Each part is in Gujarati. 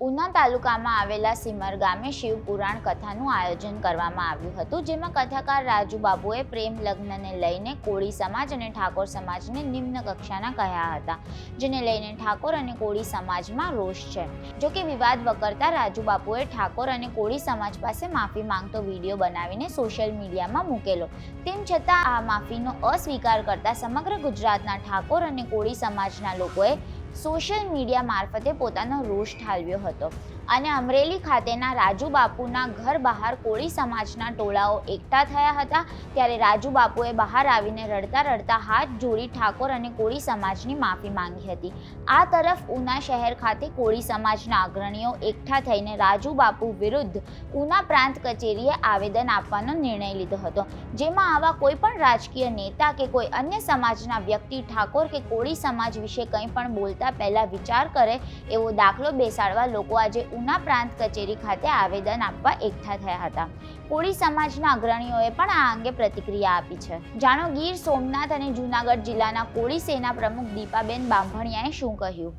ઉના તાલુકામાં આવેલા સિમર ગામે શિવ પુરાણ કથાનું આયોજન કરવામાં આવ્યું હતું, જેમાં કથાકાર રાજુ બાબુએ પ્રેમ લગ્નને લઈને કોળી સમાજ અને ઠાકોર સમાજને નિમ્ન કક્ષાના કહ્યા હતા, જેને લઈને ઠાકોર અને કોળી સમાજમાં રોષ છે. જોકે વિવાદ વકરતા રાજુ બાપુએ ઠાકોર અને કોળી સમાજ પાસે માફી માંગતો વીડિયો બનાવીને સોશિયલ મીડિયામાં મૂકેલો. તેમ છતાં આ માફીનો અસ્વીકાર કરતા સમગ્ર ગુજરાતના ઠાકોર અને કોળી સમાજના લોકોએ સોશિયલ મીડિયા મારફતે પોતાનો રોષ ઠાલવ્યો હતો. અને અમરેલી ખાતેના રાજુ બાપુના ઘર બહાર કોળી સમાજના ટોળાઓ એકઠા થયા હતા. ત્યારે રાજુ બાપુએ બહાર આવીને રડતા રડતા હાથ જોડી ઠાકોર અને કોળી સમાજની માફી માંગી હતી. આ તરફ ઉના શહેર ખાતે કોળી સમાજના અગ્રણીઓ એકઠા થઈને રાજુ બાપુ વિરુદ્ધ ઉના પ્રાંત કચેરીએ આવેદન આપવાનો નિર્ણય લીધો હતો. જેમાં આવા કોઈ પણ રાજકીય નેતા કે કોઈ અન્ય સમાજના વ્યક્તિ ઠાકોર કે કોળી સમાજ વિશે કંઈ પણ બોલતા પહેલાં વિચાર કરે એવો દાખલો બેસાડવા લોકો આજે ઉના પ્રાંત કચેરી ખાતે આવેદન આપવા એકઠા થયા હતા. કોળી સમાજના અગ્રણીઓએ પણ આ અંગે પ્રતિક્રિયા આપી છે. જાણો, ગીર, સોમનાથ અને જૂનાગઢ જિલ્લાના કોળી સેના પ્રમુખ દીપાબેન બાંભણિયાએ શું કહ્યું?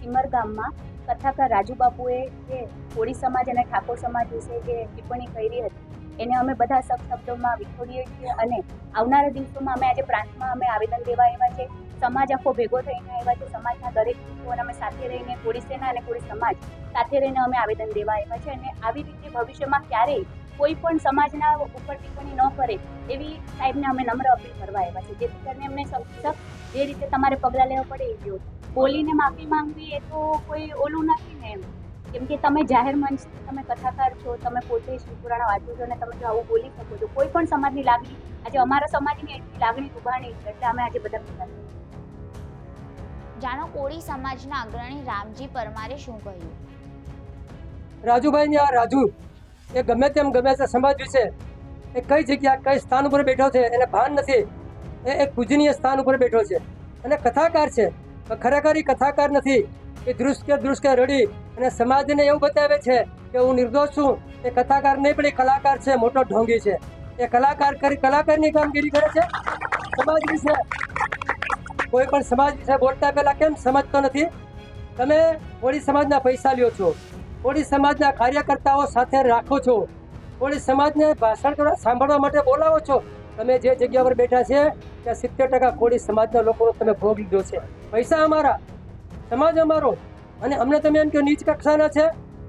સિમર ગામમાં કથાકાર રાજુ બાપુએ જે કોળી સમાજ અને ઠાકોર સમાજ વિશે જે ટિપ્પણી કરી હતી, એને અમે બધા સબ શબ્દોમાં વિખોડીએ છીએ અને આવનારા દિવસોમાં અમે આજે પ્રાંતમાં અમે આવેદન દેવા એવા છે સમાજ આખો ભેગો થઈને આવ્યા છે. સમાજના દરેક લોકોને અમે સાથે રહીને કોળી સેના અને કોળી સમાજ સાથે રહીને અમે આવેદન દેવા આવ્યા છે અને આવી રીતે ભવિષ્યમાં ક્યારેય કોઈ પણ સમાજના ઉપર ટિપ્પણી ન કરે એવી સાહેબને અમે નમ્ર અપીલ કરવા આવ્યા છે. જેથી કરીને અમને સખત જે રીતે તમારે પગલાં લેવા પડે એ જો બોલીને માફી માંગવી એ તો કોઈ ઓલું નથી ને એમ. કેમ કે તમે જાહેર મંચ તમે કથાકાર છો, તમે પોતે શિવપુરાણ વાંચો છો અને તમે જો આવું બોલી શકો છો. કોઈ પણ સમાજની લાગણી, આજે અમારા સમાજની એટલી લાગણી ઉભાણી એટલે અમે આજે બધા ભેગા થયા. જાણો કોળી સમાજના અગ્રણી રામજી પરમારે શું કહ્યું? રાજુભાઈ આ રાજુ, એ ગમે તેમ ગમે તે સમાજ વિશે એ કઈ જગ્યા, કઈ સ્થાન ઉપર બેઠો છે એને ભાન નથી. એ એક પૂજનીય સ્થાન ઉપર બેઠો છે. અને કથાકાર છે. ખરેખર એ કથાકાર નથી. એ દૃશ્ય દૃશ્ય રડી અને સમાજને એવું બતાવે છે કે હું નિર્દોષ છું. એ કથાકાર નહીં, પણ એ કલાકાર છે, મોટો ઢોંગી છે. એ કલાકાર કરી, કલાકારની કામગીરી કરે છે? સમાજ વિશે કોઈ પણ સમાજ વિશે બોલતા પહેલા કેમ સમજતો નથી? તમે કોળી સમાજના પૈસા લ્યો છો. કોળી સમાજના કાર્યકર્તાઓ સાથે રાખો છો. કોળી સમાજને ભાષણ કરવા, સાંભળવા માટે બોલાવો છો. તમે જે જગ્યા પર બેઠા છે, ત્યાં સિત્તેર ટકા કોળી સમાજના લોકોનો તમે ભોગ લીધો છે. પૈસા અમારા. સમાજ અમારો. અને અમને તમે એમ કે નીચ કક્ષાના છે.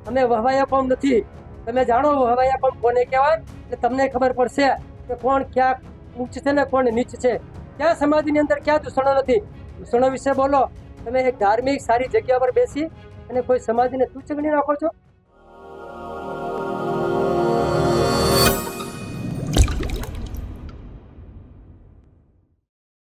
અમે વહવાયા પણ નથી. તમે જાણો, વહવાયા પણ કોને કહેવાય? કે તમને ખબર પડશે કે કોણ ક્યાં ઊંચ છે ને કોણ નીચ છે. ક્યાં સમાજની અંદર ક્યાં દૂષણો નથી? દૂષણો વિશે બોલો. તમે એક ધાર્મિક સારી જગ્યા પર બેસી અને કોઈ સમાજને તુચ્છ ગણી રાખો છો?